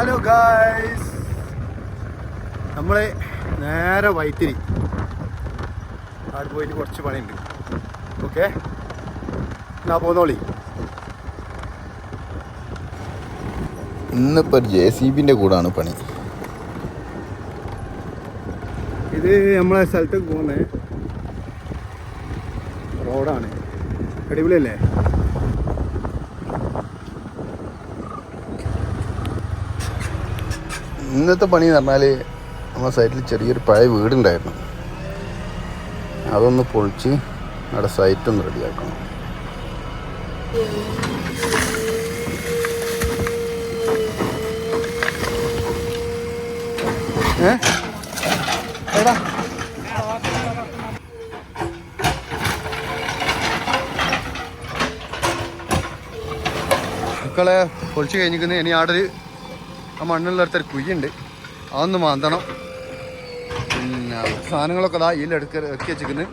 Hello guys നമ്മൾ നേരെ വൈത്തിരി. അവിടെ പോയിട്ട് കുറച്ച് പണിയുണ്ട്. ഓക്കെ എന്നാ പോന്നോളി. ഇന്നിപ്പോൾ ഒരു ജെ സി ബിന്റെ കൂടാണ് പണി. ഇത് നമ്മളെ സ്ഥലത്തേക്ക് പോകുന്നത് റോഡാണ്. അടിപൊളിയല്ലേ? ഇന്നത്തെ പണി എന്ന് പറഞ്ഞാൽ നമ്മുടെ സൈറ്റിൽ ചെറിയൊരു പഴയ വീടുണ്ടായിരുന്നു. അതൊന്ന് പൊളിച്ച് അവിടെ സൈറ്റ് ഒന്ന് റെഡിയാക്കണം. ഏ? എടാ. മക്കളെ പൊളിച്ച് കഴിഞ്ഞിരിക്കുന്നത് ഇനി ഒരു ആ മണ്ണുള്ളിടത്തൊരു കുയ്യുണ്ട് അതൊന്ന് മാന്തണം. പിന്നെ സാധനങ്ങളൊക്കെ അതാ ഇതിൽ എടുക്ക ഇറക്കി വെച്ചിരിക്കുന്നത്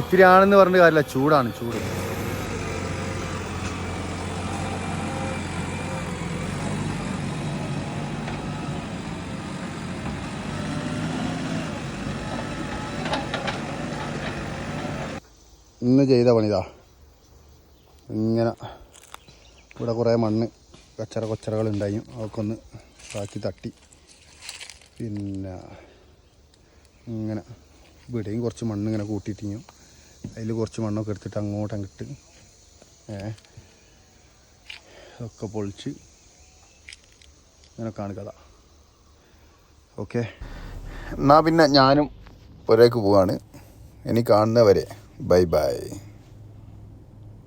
ഇത്തിരി ആണെന്ന് പറഞ്ഞ കാര്യമില്ല. ചൂടാണ് ചൂട്. ഇന്ന് ചെയ്ത പണിതാ. ഇങ്ങനെ ഇവിടെ കുറേ മണ്ണ് കച്ചറ കൊച്ചറകൾ ഉണ്ടായി അതൊക്കെ ഒന്ന് ബാക്കി തട്ടി. പിന്നെ ഇങ്ങനെ ഇവിടെയും കുറച്ച് മണ്ണ് ഇങ്ങനെ കൂട്ടിയിട്ടിഞ്ഞു അതിൽ കുറച്ച് മണ്ണൊക്കെ എടുത്തിട്ട് അങ്ങോട്ട് അങ്ങിട്ട് ഒക്കെ പൊളിച്ച് അങ്ങനെയൊക്കെയാണ് കഥ ഓക്കെ. എന്നാൽ പിന്നെ ഞാനും പുരേക്ക് പോവാണ്. ഇനി കാണുന്നവരെ ബൈ ബൈ.